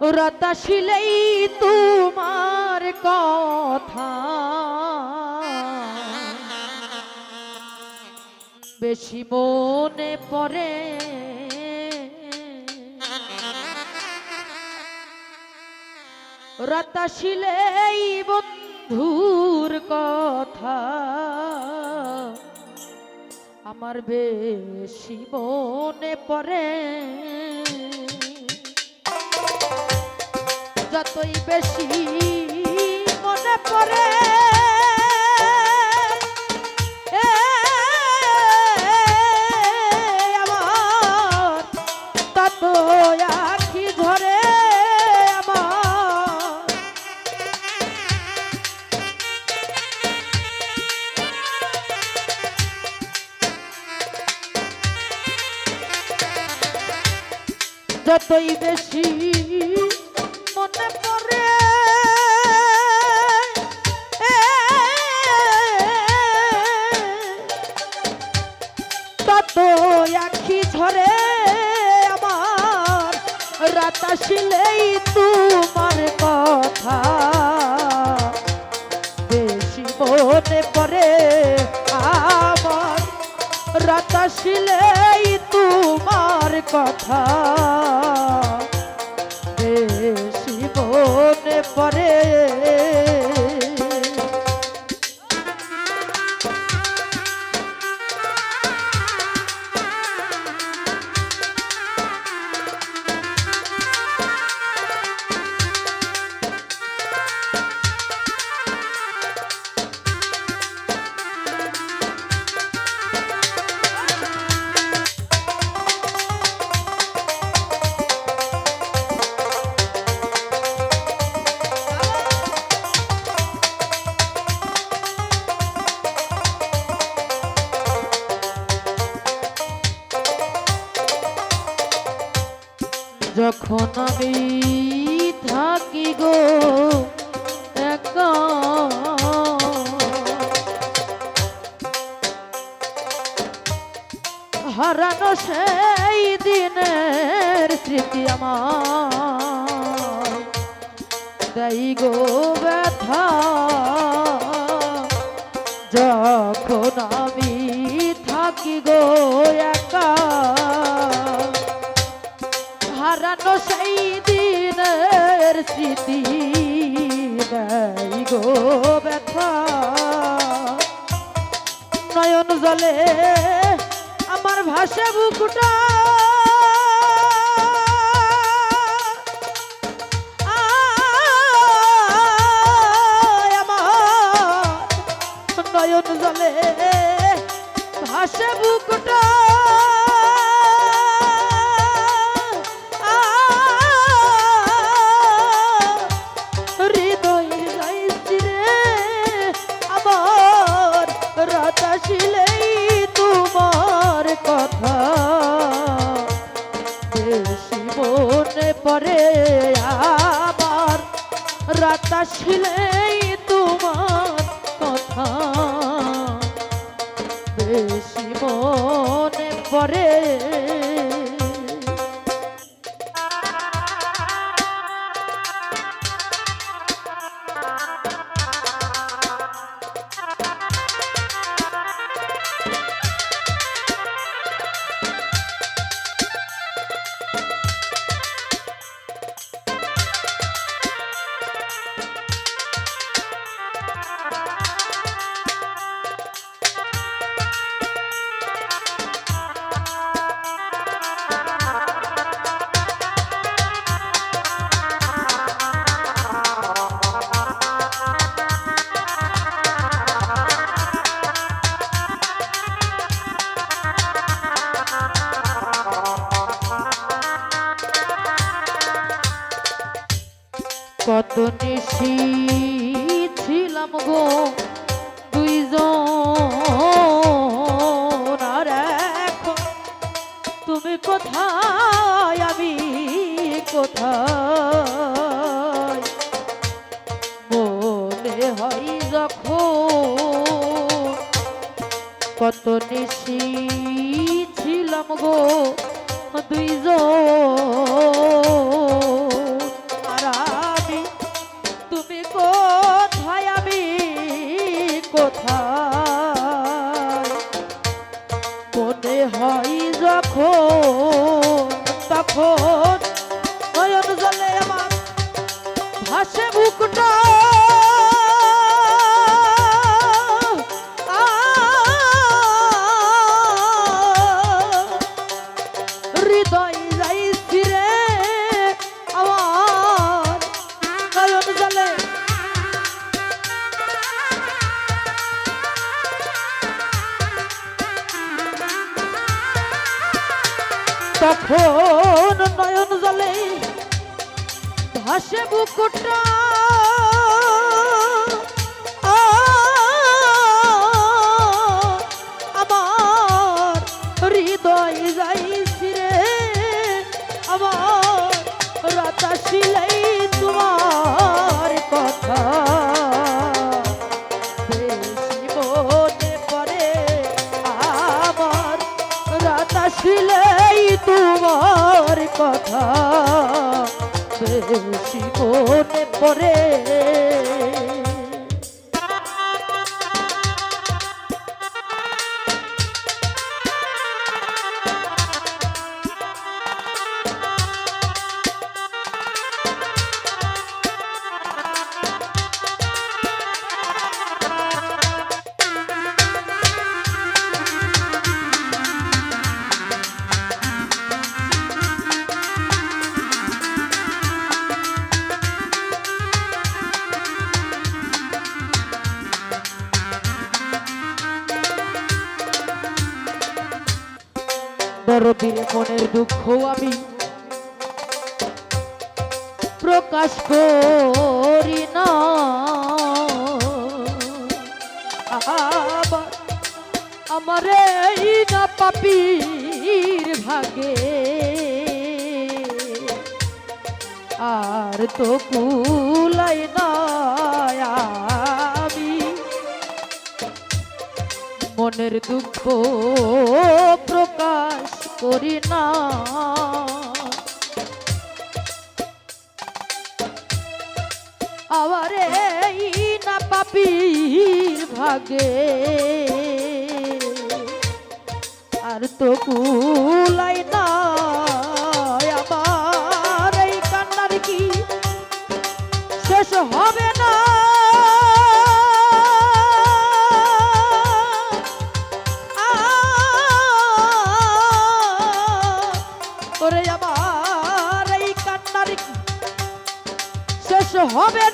রতাশিলেই তোমার কথা। বেশি মনে পড়ে। রতাশিলেই বন্ধুর কথা। আমার বেশি মনে পড়ে। যতই বেশি মনে পড়ে আমার তত আখি ঝরে আমার যতই বেশি আসিলেই তোমার কথা। বেশি মনে পরে আমার রাত আসিলেই তোমার কথা। বেশি মনে পড়ে যখন আমি থাকি গো, একা। হারানো সেই দিনের স্মৃতি আমার। দেই গো ব্যথা। যখন আমি থাকি গো হারানো সেই দিনের স্মৃতি গো ব্যথা। নয়ন জলে আমার ভাষা বুকুটা। নয়ন জলে ভাষা বুকুটা। রাত আসিলেই তোমার কথা। বেশি মনে পড়ে কত নিশি ছিলাম গো দুইজন। আর তুমি কোথায়, আমি কোথায়? মনে হয় যখন কত নিশি ছিলাম গো দুইজন। হয় যখন তখন নয়ন জলে আমার ভাসে বুকটা আসে বুকুটা। করে করে মনের দুঃখ আমি প্রকাশ করি না। আমার এই না পাপির ভাগে আর তো কুলাই না মনের দুঃখ প্রকাশ করি না আবার না পাপির ভাগে। আর তো কুলাই না, আবার এই কান্নার কি শেষ হবে? হবে